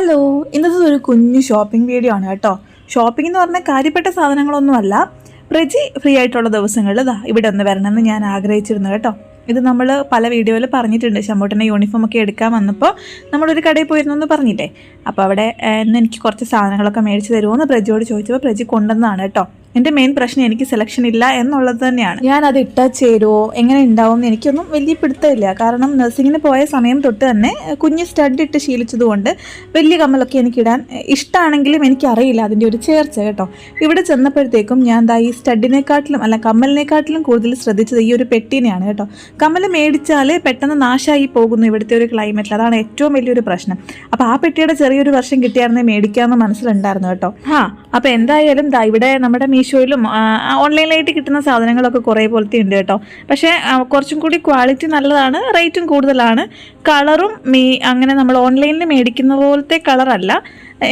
Hello ഇന്നത്തെ ഒരു കുഞ്ഞു ഷോപ്പിംഗ് വീഡിയോ ആണ് കേട്ടോ. ഷോപ്പിംഗ് എന്ന് പറഞ്ഞാൽ കാര്യപ്പെട്ട സാധനങ്ങളൊന്നുമല്ല. പ്രജി ഫ്രീ ആയിട്ടുള്ള ദിവസങ്ങളിൽ ഇതാ ഇവിടെ ഒന്ന് വരണമെന്ന് ഞാൻ ആഗ്രഹിച്ചിരുന്നു കേട്ടോ. ഇത് നമ്മൾ പല വീഡിയോയിൽ പറഞ്ഞിട്ടുണ്ട്. ശമ്പൂട്ടിന്റെ യൂണിഫോം ഒക്കെ എടുക്കാൻ വന്നപ്പോൾ നമ്മളൊരു കടയിൽ പോയിരുന്നു എന്ന് പറഞ്ഞില്ലേ? അപ്പോൾ അവിടെ എനിക്ക് കുറച്ച് സാധനങ്ങളൊക്കെ മേടിച്ച് തരുമോ എന്ന് പ്രജിയോട് ചോദിച്ചപ്പോൾ പ്രജി കൊണ്ടുവന്നതാണ് കേട്ടോ. എന്റെ മെയിൻ പ്രശ്നം എനിക്ക് സെലക്ഷൻ ഇല്ല എന്നുള്ളത് തന്നെയാണ്. ഞാൻ അത് ഇട്ടാൽ ചേരുമോ എങ്ങനെ ഉണ്ടാവും എന്ന് എനിക്കൊന്നും വലിയ പിടുത്തമില്ല. കാരണം നഴ്സിങ്ങിന് പോയ സമയം തൊട്ട് തന്നെ കുഞ്ഞ് സ്റ്റഡ് ഇട്ട് ശീലിച്ചതുകൊണ്ട് വലിയ കമ്മലൊക്കെ എനിക്ക് ഇടാൻ ഇഷ്ടമാണെങ്കിലും എനിക്കറിയില്ല അതിന്റെ ഒരു ചേർച്ച കേട്ടോ. ഇവിടെ ചെന്നപ്പോഴത്തേക്കും ഞാൻ ദാ ഈ സ്റ്റഡിനെക്കാട്ടിലും അല്ല കമ്മലിനെക്കാട്ടിലും കൂടുതൽ ശ്രദ്ധിച്ചത് ഈ ഒരു പെട്ടിനെയാണ് കേട്ടോ. കമ്മൽ മേടിച്ചാൽ പെട്ടെന്ന് നാശമായി പോകുന്നു ഇവിടുത്തെ ഒരു ക്ലൈമറ്റിൽ അതാണ് ഏറ്റവും വലിയൊരു പ്രശ്നം. അപ്പോൾ ആ പെട്ടിയുടെ ചെറിയൊരു വർഷം കിട്ടിയായിരുന്നേ മേടിക്കാമെന്ന് മനസ്സിലുണ്ടായിരുന്നു കേട്ടോ. ആ. അപ്പോൾ എന്തായാലും ദാ ഇവിടെ നമ്മുടെ മീഷോയിലും ഓൺലൈനിലായിട്ട് കിട്ടുന്ന സാധനങ്ങളൊക്കെ കുറേ പോലത്തെ ഉണ്ട് കേട്ടോ. പക്ഷേ കുറച്ചും കൂടി ക്വാളിറ്റി നല്ലതാണ് റേറ്റും കൂടുതലാണ്. കളറും മീ അങ്ങനെ നമ്മൾ ഓൺലൈനിൽ മേടിക്കുന്ന പോലത്തെ കളറല്ല.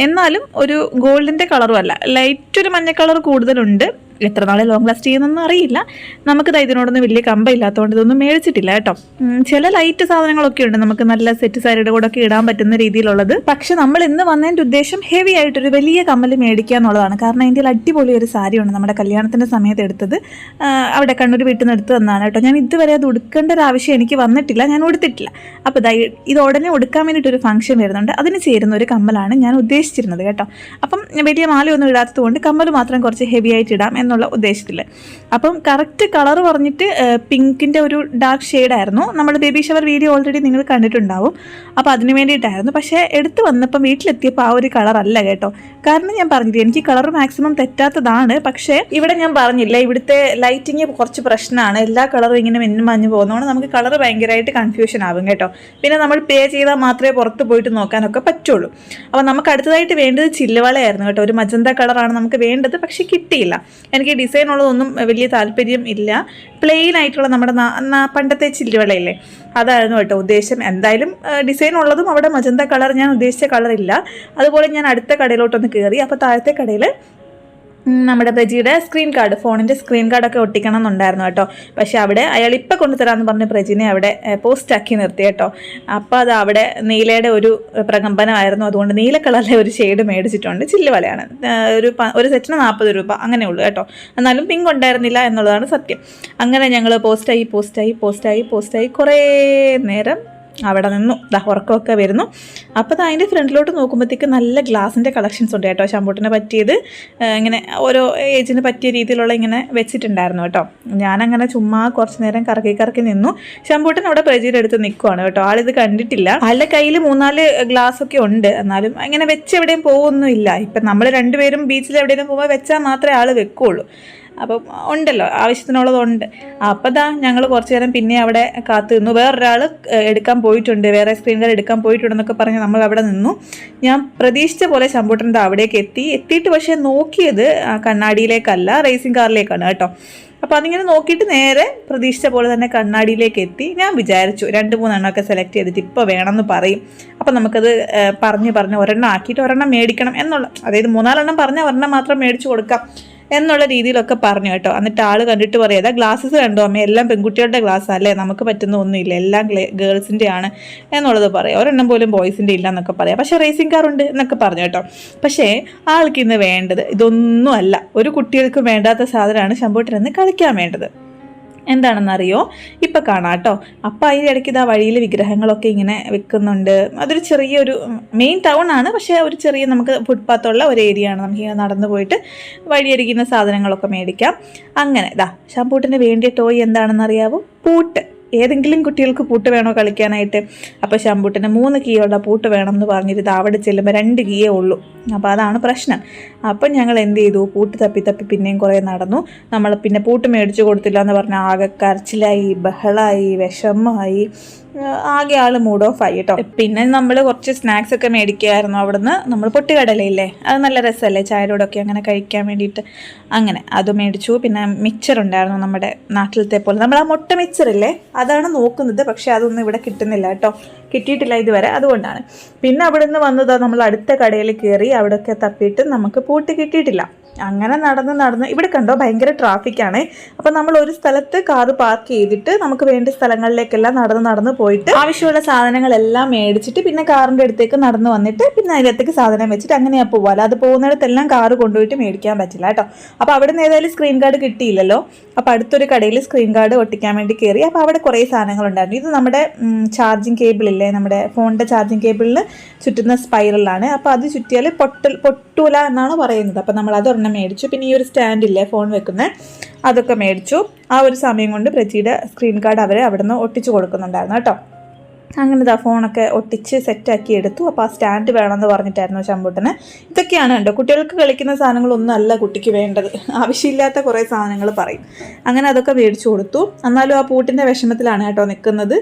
എന്നാലും ഒരു ഗോൾഡിന്റെ കളറും അല്ല. ലൈറ്റ് ഒരു മഞ്ഞ കളർ കൂടുതലുണ്ട്. എത്ര നാളെ ലോങ് ലാസ്റ്റ് ചെയ്യുന്നൊന്നും അറിയില്ല. നമുക്ക് ഇതിനോടൊന്നും വലിയ കമ്പയില്ലാത്തതുകൊണ്ട് ഇതൊന്നും മേടിച്ചിട്ടില്ല കേട്ടോ. ചില ലൈറ്റ് സാധനങ്ങളൊക്കെ ഉണ്ട്. നമുക്ക് നല്ല സെറ്റ് സാരിയുടെ കൂടെ ഒക്കെ ഇടാൻ പറ്റുന്ന രീതിയിലുള്ളത്. പക്ഷെ നമ്മൾ ഇന്ന് വന്നതിന്റെ ഉദ്ദേശം ഹെവി ആയിട്ടൊരു വലിയ കമ്മൽ മേടിക്കുക എന്നുള്ളതാണ് കാരണം അതിന്റെ അടിപൊളി ഒരു സാരിയുണ്ട് നമ്മുടെ കല്യാണത്തിന്റെ സമയത്ത് എടുത്തത്. അവിടെ കണ്ണൂർ വീട്ടിൽ നിന്ന് എടുത്തു തന്നാണ് കേട്ടോ. ഞാൻ ഇതുവരെ അത് ഉടുക്കേണ്ട ഒരു ആവശ്യം എനിക്ക് വന്നിട്ടില്ല. ഞാൻ ഉടുത്തിട്ടില്ല. അപ്പോൾ ഇതായി ഇത് ഉടനെ ഉടുക്കാൻ വേണ്ടിയിട്ട് ഒരു ഫംഗ്ഷൻ വരുന്നുണ്ട്. അതിന് ചേരുന്ന ഒരു കമ്മലാണ് ഞാൻ ഉദ്ദേശിച്ചിരുന്നത് കേട്ടോ. അപ്പം വലിയ മാലയൊന്നും ഇടാത്തത് കൊണ്ട് കമ്മൽ മാത്രം കുറച്ച് ഹെവി ആയിട്ട് ഇടാം. എന്നുള്ള ഉദ്ദേശത്തിൽ അപ്പം കറക്റ്റ് കളർ പറഞ്ഞിട്ട് പിങ്കിന്റെ ഒരു ഡാർക്ക് ഷെയ്ഡായിരുന്നു നമ്മൾ ബേബി ഷവർ വീഡിയോ ഓൾറെഡി നിങ്ങൾ കണ്ടിട്ടുണ്ടാവും. അപ്പോൾ അതിന് വേണ്ടിയിട്ടായിരുന്നു. പക്ഷേ എടുത്തു വന്നപ്പം വീട്ടിലെത്തിയപ്പോൾ ആ ഒരു കളറല്ല കേട്ടോ. കാരണം ഞാൻ പറഞ്ഞില്ല എനിക്ക് കളർ മാക്സിമം തെറ്റാത്തതാണ്. പക്ഷേ ഇവിടെ ഞാൻ പറഞ്ഞില്ല ഇവിടുത്തെ ലൈറ്റിങ് കുറച്ച് പ്രശ്നമാണ് എല്ലാ കളറും ഇങ്ങനെ മിന്നും മഞ്ഞ് പോകുന്നതുകൊണ്ട് നമുക്ക് കളർ ഭയങ്കരമായിട്ട് കൺഫ്യൂഷൻ ആവും കേട്ടോ. പിന്നെ നമ്മൾ പേ ചെയ്താൽ മാത്രമേ പുറത്ത് പോയിട്ട് നോക്കാനൊക്കെ പറ്റുള്ളൂ. അപ്പോൾ നമുക്ക് അടുത്തതായിട്ട് വേണ്ടത് ചില്ലുവളയായിരുന്നു കേട്ടോ. ഒരു മജന്ത കളറാണ് നമുക്ക് വേണ്ടത് പക്ഷേ കിട്ടിയില്ല. എനിക്ക് ഡിസൈൻ ഉള്ളതൊന്നും വലിയ താല്പര്യം ഇല്ല. പ്ലെയിൻ ആയിട്ടുള്ള നമ്മുടെ പണ്ടത്തെ ചില്ലുവളയില്ലേ? അതായിരുന്നു കേട്ടോ ഉദ്ദേശം. എന്തായാലും ഡിസൈൻ ഉള്ളതും അവിടെ മജന്ത കളർ ഞാൻ ഉദ്ദേശിച്ച കളറില്ല. അതുപോലെ ഞാൻ അടുത്ത കടയിലോട്ടൊന്ന് കയറി അപ്പോൾ താഴത്തെ കടയിൽ നമ്മുടെ പ്രജിയുടെ സ്ക്രീൻ കാർഡ് ഫോണിന്റെ സ്ക്രീൻ കാർഡൊക്കെ ഒട്ടിക്കണം എന്നുണ്ടായിരുന്നു കേട്ടോ. പക്ഷേ അവിടെ അയാൾ ഇപ്പം കൊണ്ടുതരാമെന്ന് പറഞ്ഞ് പ്രജിനെ അവിടെ പോസ്റ്റാക്കി നിർത്തി കേട്ടോ. അപ്പോൾ അത് അവിടെ നീലയുടെ ഒരു പ്രകമ്പനമായിരുന്നു. അതുകൊണ്ട് നീല കളറിലെ ഒരു ഷെയ്ഡ് മേടിച്ചിട്ടുണ്ട്. ചില്ലുവലയാണ്. വലയാണ് ഒരു ഒരു സെറ്റിന് നാൽപ്പത് രൂപ. അങ്ങനെ ഉള്ളൂ കേട്ടോ. എന്നാലും പിങ്ക് ഉണ്ടായിരുന്നില്ല എന്നുള്ളതാണ് സത്യം. അങ്ങനെ ഞങ്ങൾ പോസ്റ്റായി പോസ്റ്റായി പോസ്റ്റായി പോസ്റ്റായി കുറേ നേരം അവിടെ നിന്നു. ദാ ഉറക്കമൊക്കെ വരുന്നു. അപ്പോൾ ദാ അതിന്റെ ഫ്രണ്ടിലോട്ട് നോക്കുമ്പോഴത്തേക്ക് നല്ല ഗ്ലാസിന്റെ കളക്ഷൻസ് ഉണ്ട് കേട്ടോ. ഷാമ്പൂട്ടിനെ പറ്റിയത് ഇങ്ങനെ ഓരോ ഏജിന് പറ്റിയ രീതിയിലുള്ള ഇങ്ങനെ വെച്ചിട്ടുണ്ടായിരുന്നു കേട്ടോ. ഞാനങ്ങനെ ചുമ്മാ കുറച്ച് നേരം കറക്കി കറക്കി നിന്നു. ഷാമ്പൂട്ടൻ അവിടെ പ്രജയുടെ അടുത്ത് നിൽക്കുവാണ് കേട്ടോ. ആളിത് കണ്ടിട്ടില്ല. ആളുടെ കയ്യിൽ മൂന്നാൽ ഗ്ലാസ് ഒക്കെ ഉണ്ട്. എന്നാലും അങ്ങനെ വെച്ച് എവിടെയും പോകുമൊന്നുമില്ല ഇപ്പം നമ്മൾ രണ്ടുപേരും ബീച്ചിൽ എവിടെയെങ്കിലും പോകുമ്പോൾ വെച്ചാൽ മാത്രമേ ആൾ വെക്കുള്ളൂ. അപ്പം ഉണ്ടല്ലോ ആവശ്യത്തിനുള്ളതുണ്ട്. അപ്പം ദാ ഞങ്ങൾ കുറച്ച് നേരം പിന്നെ അവിടെ കാത്തു നിന്നു. വേറൊരാൾ എടുക്കാൻ പോയിട്ടുണ്ട്. വേറെ സ്ക്രീൻ കാർഡ് എടുക്കാൻ പോയിട്ടുണ്ടെന്നൊക്കെ പറഞ്ഞ് നമ്മൾ അവിടെ നിന്നു. ഞാൻ പ്രതീക്ഷിച്ച പോലെ ശമ്പൂട്ടൻ അവിടേക്ക് എത്തി. എത്തിയിട്ട് പക്ഷേ നോക്കിയത് കണ്ണാടിയിലേക്കല്ല റേസിംഗ് കാറിലേക്കാണ് കേട്ടോ. അപ്പോൾ അതിങ്ങനെ നോക്കിയിട്ട് നേരെ പ്രതീക്ഷിച്ച പോലെ തന്നെ കണ്ണാടിയിലേക്ക് എത്തി. ഞാൻ വിചാരിച്ചു രണ്ട് മൂന്നെണ്ണമൊക്കെ സെലക്ട് ചെയ്തിട്ട് ഇപ്പോൾ വേണമെന്ന് പറയും. അപ്പോൾ നമുക്കത് പറഞ്ഞ് പറഞ്ഞ് ഒരെണ്ണം ആക്കിയിട്ട് ഒരെണ്ണം മേടിക്കണം എന്നുള്ള അതായത് മൂന്നാലെണ്ണം പറഞ്ഞാൽ ഒരെണ്ണം മാത്രം മേടിച്ചു കൊടുക്കാം. എന്നുള്ള രീതിയിലൊക്കെ പറഞ്ഞു കേട്ടോ. എന്നിട്ട് ആൾ കണ്ടിട്ട് പറയാം അതാ ഗ്ലാസ്സസ് കണ്ടോ അമ്മ? എല്ലാം പെൺകുട്ടികളുടെ ഗ്ലാസ് അല്ലേ? നമുക്ക് പറ്റുന്ന ഒന്നുമില്ല. എല്ലാം ഗേൾസിന്റെ ആണ്. എന്നുള്ളത് പറയാം. ഒരെണ്ണം പോലും ബോയ്സിന്റെ ഇല്ല എന്നൊക്കെ പറയാം. പക്ഷേ റേസിംഗ് കാർ ഉണ്ട് എന്നൊക്കെ പറഞ്ഞു കേട്ടോ. പക്ഷേ ആൾക്ക് ഇന്ന് വേണ്ടത് ഇതൊന്നും അല്ല. ഒരു കുട്ടികൾക്ക് വേണ്ടാത്ത സാധനമാണ് ശമ്പൂട്ടിനെന്ന് കളിക്കാൻ വേണ്ടത്. എന്താണെന്നറിയോ? ഇപ്പം കാണാം കേട്ടോ അപ്പം അതിന്റെ ഇടയ്ക്ക് ഇതാ വഴിയിൽ വിഗ്രഹങ്ങളൊക്കെ ഇങ്ങനെ വെക്കുന്നുണ്ട്. അതൊരു ചെറിയൊരു മെയിൻ ടൗൺ ആണ് പക്ഷേ ഒരു ചെറിയ നമുക്ക് ഫുട്പാത്തുള്ള ഒരു ഏരിയ ആണ് നമുക്ക് ഇങ്ങനെ നടന്നു പോയിട്ട് വഴിയരിക്കുന്ന സാധനങ്ങളൊക്കെ മേടിക്കാം. അങ്ങനെ ഇതാ ഷാമ്പൂട്ടിന് വേണ്ടിയ ടോയ് എന്താണെന്നറിയാവോ? പൂട്ട്. ഏതെങ്കിലും കുട്ടികൾക്ക് പൂട്ട് വേണോ കളിക്കാനായിട്ട്? അപ്പോൾ ശമ്പൂട്ടിന് മൂന്ന് കീയുള്ള പൂട്ട് വേണം എന്ന് പറഞ്ഞിട്ട് അവിടെ ചെല്ലുമ്പോൾ രണ്ട് കീയേ ഉള്ളൂ. അപ്പോൾ അതാണ് പ്രശ്നം. അപ്പം ഞങ്ങൾ എന്ത് ചെയ്തു? പൂട്ട് തപ്പി തപ്പി പിന്നെയും കുറേ നടന്നു. നമ്മൾ പിന്നെ പൂട്ട് മേടിച്ചു കൊടുത്തില്ല എന്ന് പറഞ്ഞാൽ ആകെ കരച്ചിലായി ബഹളായി വിഷമമായി. ആകെ ആൾ മൂഡ് ഓഫ് ആയി കേട്ടോ പിന്നെ നമ്മൾ കുറച്ച് സ്നാക്സ് ഒക്കെ മേടിക്കുമായിരുന്നു അവിടുന്ന്. നമ്മൾ പൊട്ടുകടലയില്ലേ? അത് നല്ല രസമല്ലേ? ചായരോടൊക്കെ അങ്ങനെ കഴിക്കാൻ വേണ്ടിയിട്ട്. അങ്ങനെ അത് മേടിച്ചു. പിന്നെ മിക്സർ ഉണ്ടായിരുന്നു നമ്മുടെ നാട്ടിലത്തെ പോലെ. നമ്മൾ ആ മുട്ട മിക്സറില്ലേ അതാണ് നോക്കുന്നത്. പക്ഷേ അതൊന്നും ഇവിടെ കിട്ടുന്നില്ല കേട്ടോ കിട്ടിയിട്ടില്ല ഇതുവരെ. അതുകൊണ്ടാണ്. പിന്നെ അവിടെ നിന്ന് വന്നത് നമ്മൾ അടുത്ത കടയിൽ കയറി അവിടെയൊക്കെ തപ്പിയിട്ട് നമുക്ക് പൂട്ട് കിട്ടിയിട്ടില്ല. അങ്ങനെ നടന്ന് നടന്ന് ഇവിടെ കണ്ടോ ഭയങ്കര ട്രാഫിക്കാണ് അപ്പം നമ്മൾ ഒരു സ്ഥലത്ത് കാർ പാർക്ക് ചെയ്തിട്ട് നമുക്ക് വേണ്ട സ്ഥലങ്ങളിലേക്കെല്ലാം നടന്ന് നടന്ന് പോയിട്ട് ആവശ്യമുള്ള സാധനങ്ങളെല്ലാം മേടിച്ചിട്ട് പിന്നെ കാറിന്റെ അടുത്തേക്ക് നടന്ന് വന്നിട്ട് പിന്നെ അതിനകത്തേക്ക് സാധനം വെച്ചിട്ട് അങ്ങനെയാ പോവാല. അത് പോകുന്നിടത്തെല്ലാം കാറ് കൊണ്ടുപോയിട്ട് മേടിക്കാൻ പറ്റില്ല കേട്ടോ. അപ്പോൾ അവിടെ നിന്ന് ഏതായാലും സ്ക്രീൻ കാർഡ് കിട്ടിയില്ലല്ലോ. അപ്പോൾ അടുത്തൊരു കടയിൽ സ്ക്രീൻ കാർഡ് ഒട്ടിക്കാൻ വേണ്ടി കയറി അപ്പോൾ അവിടെ കുറേ സാധനങ്ങളുണ്ടായിരുന്നു. ഇത് നമ്മുടെ ചാർജിങ് കേബിൾ ഇല്ലേ? നമ്മുടെ ഫോണിന്റെ ചാർജിങ് കേബിളിൽ ചുറ്റുന്ന സ്പൈറലാണ് അപ്പോൾ അത് ചുറ്റിയാൽ പൊട്ടൽ പൊട്ടൂല എന്നാണ് പറയുന്നത്. അപ്പോൾ നമ്മൾ അതൊരെണ്ണം മേടിച്ചു. പിന്നെ ഈ ഒരു സ്റ്റാൻഡില്ലേ ഫോൺ വെക്കുന്നത് അതൊക്കെ മേടിച്ചു. ആ ഒരു സമയം കൊണ്ട് പ്രജിയുടെ സ്ക്രീൻ കാർഡ് അവരെ അവിടെ നിന്ന് ഒട്ടിച്ചു കൊടുക്കുന്നുണ്ടായിരുന്നു കേട്ടോ. അങ്ങനെ ഇതാ ഫോണൊക്കെ ഒട്ടിച്ച് സെറ്റാക്കി എടുത്തു. അപ്പോൾ ആ സ്റ്റാൻഡ് വേണമെന്ന് പറഞ്ഞിട്ടായിരുന്നു ശമ്പൂട്ടന് ഇതൊക്കെയാണ് കേട്ടോ കുട്ടികൾക്ക് കളിക്കുന്ന സാധനങ്ങളൊന്നും അല്ല കുട്ടിക്ക് വേണ്ടത്. ആവശ്യമില്ലാത്ത കുറേ സാധനങ്ങൾ പറയും. അങ്ങനെ അതൊക്കെ മേടിച്ചു കൊടുത്തു. എന്നാലും ആ പൂട്ടിന്റെ വിഷമത്തിലാണ് കേട്ടോ നിൽക്കുന്നത്.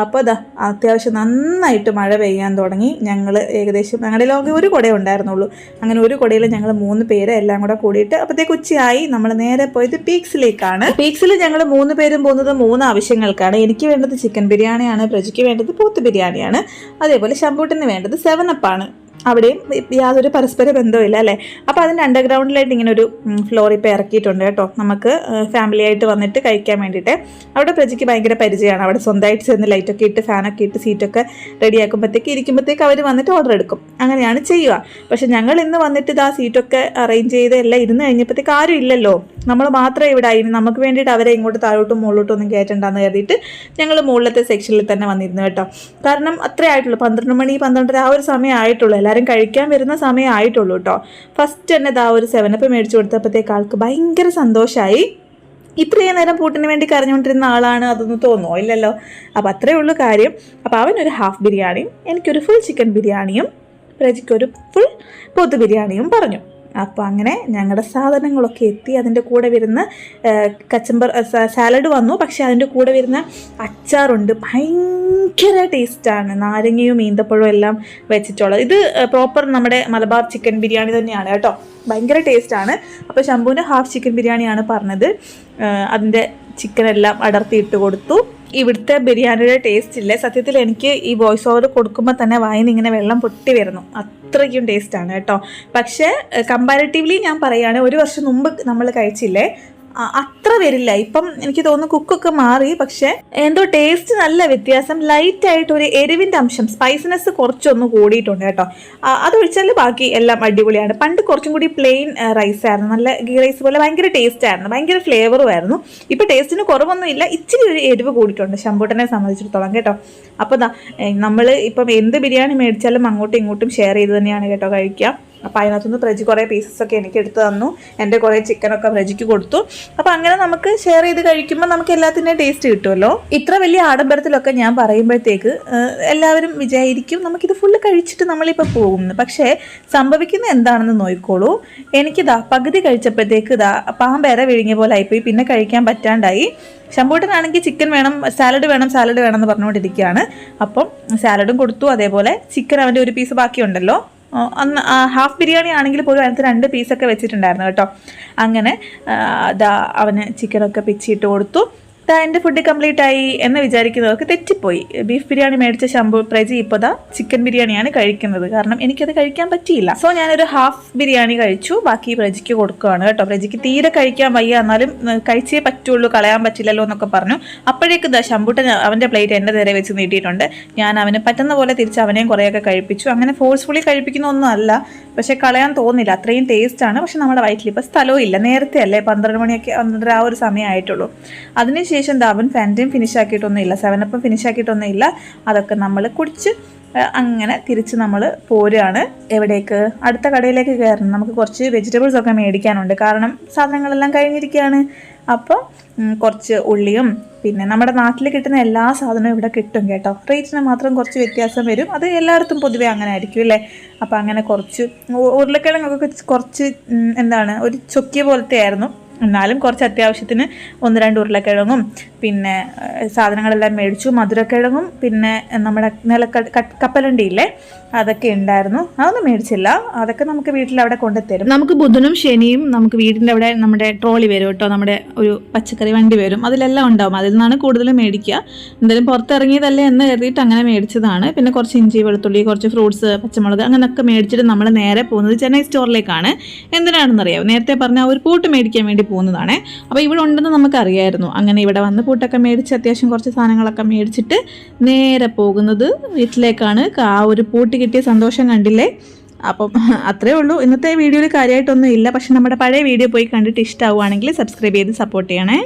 അപ്പോൾ ഇതാ അത്യാവശ്യം നന്നായിട്ട് മഴ പെയ്യാൻ തുടങ്ങി. ഞങ്ങൾ ഏകദേശം ഞങ്ങളുടെ ലോകം ഒരു കുടയേ ഉണ്ടായിരുന്നുള്ളൂ. അങ്ങനെ ഒരു കുടയിൽ ഞങ്ങൾ മൂന്ന് പേരെ എല്ലാം കൂടെ കൂടിയിട്ട് അപ്പോഴത്തേക്ക് ഉച്ചയായി. നമ്മൾ നേരെ പോയത് പീക്സിലേക്കാണ്. പീക്സിൽ ഞങ്ങൾ മൂന്ന് പേരും പോകുന്നത് മൂന്ന് ആവശ്യങ്ങൾക്കാണ്. എനിക്ക് വേണ്ടത് ചിക്കൻ ബിരിയാണിയാണ് പ്രജിക്ക് വേണ്ടത് പോത്ത് ബിരിയാണിയാണ്. അതേപോലെ ശമ്പൂട്ടിന് വേണ്ടത് സെവൻ അപ്പാണ് അവിടെയും യാതൊരു പരസ്പര ബന്ധവുമില്ല അല്ലേ? അപ്പോൾ അതിന്റെ അണ്ടർഗ്രൗണ്ടിലായിട്ട് ഇങ്ങനെ ഒരു ഫ്ലോർ ഇപ്പോൾ ഇറക്കിയിട്ടുണ്ട് കേട്ടോ. നമുക്ക് ഫാമിലി ആയിട്ട് വന്നിട്ട് കഴിക്കാൻ വേണ്ടിയിട്ട്. അവിടെ പ്രജയ്ക്ക് ഭയങ്കര പരിചയമാണ്. അവിടെ സ്വന്തമായിട്ട് ചെന്ന് ലൈറ്റൊക്കെ ഇട്ട് ഫാനൊക്കെ ഇട്ട് സീറ്റൊക്കെ റെഡിയാക്കുമ്പോഴത്തേക്ക് ഇരിക്കുമ്പോഴത്തേക്ക് അവർ വന്നിട്ട് ഓർഡർ എടുക്കും. അങ്ങനെയാണ് ചെയ്യുക. പക്ഷേ ഞങ്ങൾ ഇന്ന് വന്നിട്ട് ഇതാ സീറ്റൊക്കെ അറേഞ്ച് ചെയ്ത് എല്ലാം ഇരുന്ന് കഴിഞ്ഞപ്പോഴത്തേക്ക് ആരും ഇല്ലല്ലോ. നമ്മൾ മാത്രമേ ഇവിടെ ആയിരുന്നു. നമുക്ക് വേണ്ടിയിട്ട് അവരെ ഇങ്ങോട്ട് താഴോട്ടും മുകളിലോട്ടും ഒന്നും കയറ്റണ്ടെന്ന് കരുതിയിട്ട് ഞങ്ങൾ മുകളിലത്തെ സെക്ഷനിൽ തന്നെ വന്നിരുന്നു കേട്ടോ. കാരണം അത്രേ ആയിട്ടുള്ളൂ. പന്ത്രണ്ട് മണി പന്ത്രണ്ടര ആ ഒരു സമയം ആയിട്ടുള്ളൂ. എല്ലാവരും കഴിക്കാൻ വരുന്ന സമയം ആയിട്ടുള്ളൂ കേട്ടോ. ഫസ്റ്റ് തന്നെ ഇതാ ഒരു സെവനപ്പ് മേടിച്ചു കൊടുത്തപ്പോഴത്തേക്ക് ആൾക്ക് ഭയങ്കര സന്തോഷമായി ഇത്രയും നേരം പൂട്ടിന് വേണ്ടി കരഞ്ഞുകൊണ്ടിരുന്ന ആളാണ് അതൊന്നും തോന്നുമോ ഇല്ലല്ലോ. അപ്പോൾ അത്രയേ ഉള്ളൂ കാര്യം. അപ്പോൾ അവനൊരു ഹാഫ് ബിരിയാണിയും എനിക്കൊരു ഫുൾ ചിക്കൻ ബിരിയാണിയും പ്രജിക്കൊരു ഫുൾ പൊതു ബിരിയാണിയും പറഞ്ഞു. അപ്പോൾ അങ്ങനെ ഞങ്ങളുടെ സാധനങ്ങളൊക്കെ എത്തി. അതിന്റെ കൂടെ വരുന്ന കച്ചമ്പർ സാലഡ് വന്നു. പക്ഷേ അതിന്റെ കൂടെ വരുന്ന അച്ചാറുണ്ട്. ഭയങ്കര ടേസ്റ്റാണ്. നാരങ്ങയും ഈന്തപ്പഴവും എല്ലാം വെച്ചിട്ടുള്ളത്. ഇത് പ്രോപ്പർ നമ്മുടെ മലബാർ ചിക്കൻ ബിരിയാണി തന്നെയാണ് കേട്ടോ. ഭയങ്കര ടേസ്റ്റാണ്. അപ്പോൾ ശംഭുവിന്റെ ഹാഫ് ചിക്കൻ ബിരിയാണിയാണ് പറഞ്ഞത്. അതിന്റെ ചിക്കനെല്ലാം അടർത്തിയിട്ട് കൊടുത്തു. ഇവിടുത്തെ ബിരിയാണിയുടെ ടേസ്റ്റ് ഇല്ലേ? സത്യത്തിൽ എനിക്ക് ഈ വോയിസ് ഓവർ കൊടുക്കുമ്പോൾ തന്നെ വായിന്ന് ഇങ്ങനെ വെള്ളം പൊട്ടി വരുന്നു. അത്രയ്ക്കും ടേസ്റ്റാണ് കേട്ടോ. പക്ഷേ കമ്പാരിറ്റീവ്ലി ഞാൻ പറയുകയാണെങ്കിൽ ഒരു വർഷം മുമ്പ് നമ്മൾ കഴിച്ചില്ലേ അത്ര വരില്ല. ഇപ്പം എനിക്ക് തോന്നുന്നു കുക്കൊക്കെ മാറി പക്ഷേ എന്തോ ടേസ്റ്റ് നല്ല വ്യത്യാസം. ലൈറ്റ് ആയിട്ട് ഒരു എരിവിന്റെ അംശം സ്പൈസിനെസ് കുറച്ചൊന്ന് കൂടിയിട്ടുണ്ട് കേട്ടോ. അതൊഴിച്ചാൽ ബാക്കി എല്ലാം അടിപൊളിയാണ്. പണ്ട് കുറച്ചും കൂടി പ്ലെയിൻ റൈസ് ആയിരുന്നു. നല്ല ഗീ റൈസ് പോലെ ഭയങ്കര ടേസ്റ്റ് ആയിരുന്നു. ഭയങ്കര ഫ്ലേവറും ആയിരുന്നു. ഇപ്പൊ ടേസ്റ്റിന് കുറവൊന്നുമില്ല ഇച്ചിരി ഒരു എരിവ് കൂടിയിട്ടുണ്ട് ശമ്പൂട്ടനെ സംബന്ധിച്ചിടത്തോളം കേട്ടോ. അപ്പോൾ നമ്മൾ ഇപ്പം എന്ത് ബിരിയാണി മേടിച്ചാലും അങ്ങോട്ടും ഇങ്ങോട്ടും ഷെയർ ചെയ്ത് തന്നെയാണ് കേട്ടോ കഴിക്കുക. അപ്പോൾ അതിനകത്തുനിന്ന് പ്രജി കുറേ പീസസൊക്കെ എനിക്ക് എടുത്ത് തന്നു. എന്റെ കുറേ ചിക്കനൊക്കെ പ്രജിക്ക് കൊടുത്തു. അപ്പോൾ അങ്ങനെ നമുക്ക് ഷെയർ ചെയ്ത് കഴിക്കുമ്പോൾ നമുക്ക് എല്ലാത്തിന്റെയും ടേസ്റ്റ് കിട്ടുമല്ലോ? ഇത്ര വലിയ ആഡംബരത്തിലൊക്കെ ഞാൻ പറയുമ്പോഴത്തേക്ക് എല്ലാവരും വിചാരിക്കും നമുക്കിത് ഫുള്ള് കഴിച്ചിട്ട് നമ്മളിപ്പോൾ പോകുന്നു. പക്ഷേ സംഭവിക്കുന്ന എന്താണെന്ന് നോക്കിക്കോളൂ. എനിക്കിതാ പകുതി കഴിച്ചപ്പോഴത്തേക്ക് ഇതാ പാമ്പേറെ വിഴുങ്ങിയ പോലെ ആയിപ്പോയി. പിന്നെ കഴിക്കാൻ പറ്റാണ്ടായി. ശമ്പൂട്ടനാണെങ്കിൽ ചിക്കൻ വേണം സാലഡ് വേണം സാലഡ് വേണം എന്ന് പറഞ്ഞുകൊണ്ടിരിക്കുകയാണ്. അപ്പം സാലഡും കൊടുത്തു. അതേപോലെ ചിക്കൻ അവന്റെ ഒരു പീസ് ബാക്കിയുണ്ടല്ലോ. അന്ന് ഹാഫ് ബിരിയാണി ആണെങ്കിൽ പോലും അതിനകത്ത് രണ്ട് പീസൊക്കെ വെച്ചിട്ടുണ്ടായിരുന്നു കേട്ടോ. അങ്ങനെ ദാ അവന് ചിക്കനൊക്കെ പിച്ചിട്ട് കൊടുത്തു. എന്റെ ഫുഡ് കംപ്ലീറ്റ് ആയി എന്ന് വിചാരിക്കുന്നവർക്ക് തെറ്റിപ്പോയി. ബീഫ് ബിരിയാണി മേടിച്ച ശമ്പു പ്രജി ഇപ്പോൾ ദാ ചിക്കൻ ബിരിയാണിയാണ് കഴിക്കുന്നത്. കാരണം എനിക്കത് കഴിക്കാൻ പറ്റിയില്ല. സോ ഞാനൊരു ഹാഫ് ബിരിയാണി കഴിച്ചു. ബാക്കി പ്രജിക്ക് കൊടുക്കുകയാണ് കേട്ടോ. പ്രജിക്ക് തീരെ കഴിക്കാൻ വയ്യ. എന്നാലും കഴിച്ചേ പറ്റുള്ളൂ കളയാൻ പറ്റില്ലല്ലോ എന്നൊക്കെ പറഞ്ഞു. അപ്പോഴേക്ക് ദാ ശമ്പുട്ടൻ അവന്റെ പ്ലേറ്റ് എന്റെ നേരെ വെച്ച് നീട്ടിയിട്ടുണ്ട്. ഞാൻ അവന് പറ്റുന്ന പോലെ തിരിച്ച് അവനെയും കുറേയൊക്കെ കഴിപ്പിച്ചു. അങ്ങനെ ഫോഴ്സ്ഫുള്ളി കഴിപ്പിക്കുന്ന ഒന്നും അല്ല പക്ഷേ കളയാൻ തോന്നില്ല. അത്രയും ആണ്. പക്ഷെ നമ്മുടെ വയറ്റിൽ ഇപ്പോൾ സ്ഥലവും ഇല്ല. നേരത്തെ അല്ലേ? പന്ത്രണ്ട് മണിയൊക്കെ പന്ത്രണ്ടര ആ ഒരു സമയമായിട്ടുള്ളൂ. അതിനുശേഷം ശേഷം ദാവൻ ഫാന്റയും ഫിനിഷ് ആക്കിയിട്ടൊന്നുമില്ല. സെവനപ്പം ഫിനിഷ് ആക്കിയിട്ടൊന്നുമില്ല. അതൊക്കെ നമ്മൾ കുടിച്ച് അങ്ങനെ തിരിച്ച് നമ്മൾ പോരുകയാണ്. എവിടേക്ക്? അടുത്ത കടയിലേക്ക് കയറണം. നമുക്ക് കുറച്ച് വെജിറ്റബിൾസ് ഒക്കെ മേടിക്കാനുണ്ട്. കാരണം സാധനങ്ങളെല്ലാം കഴിഞ്ഞിരിക്കുകയാണ്. അപ്പോൾ കുറച്ച് ഉള്ളിയും പിന്നെ നമ്മുടെ നാട്ടിൽ കിട്ടുന്ന എല്ലാ സാധനവും ഇവിടെ കിട്ടും കേട്ടോ. റേറ്റിന് മാത്രം കുറച്ച് വ്യത്യാസം വരും. അത് എല്ലായിടത്തും പൊതുവേ അങ്ങനെ ആയിരിക്കും അല്ലേ? അപ്പോൾ അങ്ങനെ കുറച്ച് ഉരുളക്കിഴങ്ങൊക്കെ കുറച്ച് എന്താണ് ഒരു ചൊക്കിയ പോലത്തെ ആയിരുന്നു എന്നാലും കുറച്ച് അത്യാവശ്യത്തിന് ഒന്ന് രണ്ട് ഉരുളക്കിഴങ്ങും പിന്നെ സാധനങ്ങളെല്ലാം മേടിച്ചു മധുരക്കിഴങ്ങും പിന്നെ നമ്മുടെ ക- കപ്പലണ്ടിയില്ലേ അതൊക്കെ ഉണ്ടായിരുന്നു. അതൊന്നും മേടിച്ചില്ല. അതൊക്കെ നമുക്ക് വീട്ടിൽ അവിടെ കൊണ്ടുതരും നമുക്ക് ബുധനും ശനിയും നമുക്ക് വീടിന്റെ അവിടെ നമ്മുടെ ട്രോളി വരും കേട്ടോ. നമ്മുടെ ഒരു പച്ചക്കറി വണ്ടി വരും. അതിലെല്ലാം ഉണ്ടാവും. അതിൽ നിന്നാണ് കൂടുതലും മേടിക്കുക. എന്തായാലും പുറത്തിറങ്ങിയതല്ലേ എന്ന് കരുതിയിട്ട് അങ്ങനെ മേടിച്ചതാണ്. പിന്നെ കുറച്ച് ഇഞ്ചി വെളുത്തുള്ളി കുറച്ച് ഫ്രൂട്ട്സ് പച്ചമുളക് അങ്ങനെയൊക്കെ മേടിച്ചിട്ട് നമ്മൾ നേരെ പോകുന്നത് ചെന്നൈ സ്റ്റോറിലേക്കാണ്. എന്തിനാണെന്ന് അറിയാം നേരത്തെ പറഞ്ഞ ഒരു പൂട്ട് മേടിക്കാൻ വേണ്ടി പോകുന്നതാണ്. അപ്പോൾ ഇവിടെ ഉണ്ടെന്ന് നമുക്കറിയായിരുന്നു. അങ്ങനെ ഇവിടെ വന്ന് പൂട്ടൊക്കെ മേടിച്ച് അത്യാവശ്യം കുറച്ച് സാധനങ്ങളൊക്കെ മേടിച്ചിട്ട് നേരെ പോകുന്നത് വീട്ടിലേക്കാണ്. ആ ഒരു പൂട്ട് കിട്ടിയ സന്തോഷം കണ്ടില്ലേ? അപ്പം അത്രേ ഉള്ളൂ. ഇന്നത്തെ വീഡിയോയിൽ കാര്യമായിട്ടൊന്നും ഇല്ല. പക്ഷെ നമ്മുടെ പഴയ വീഡിയോ പോയി കണ്ടിട്ട് ഇഷ്ടമാവുകയാണെങ്കിൽ സബ്സ്ക്രൈബ് ചെയ്ത് സപ്പോർട്ട് ചെയ്യണേ.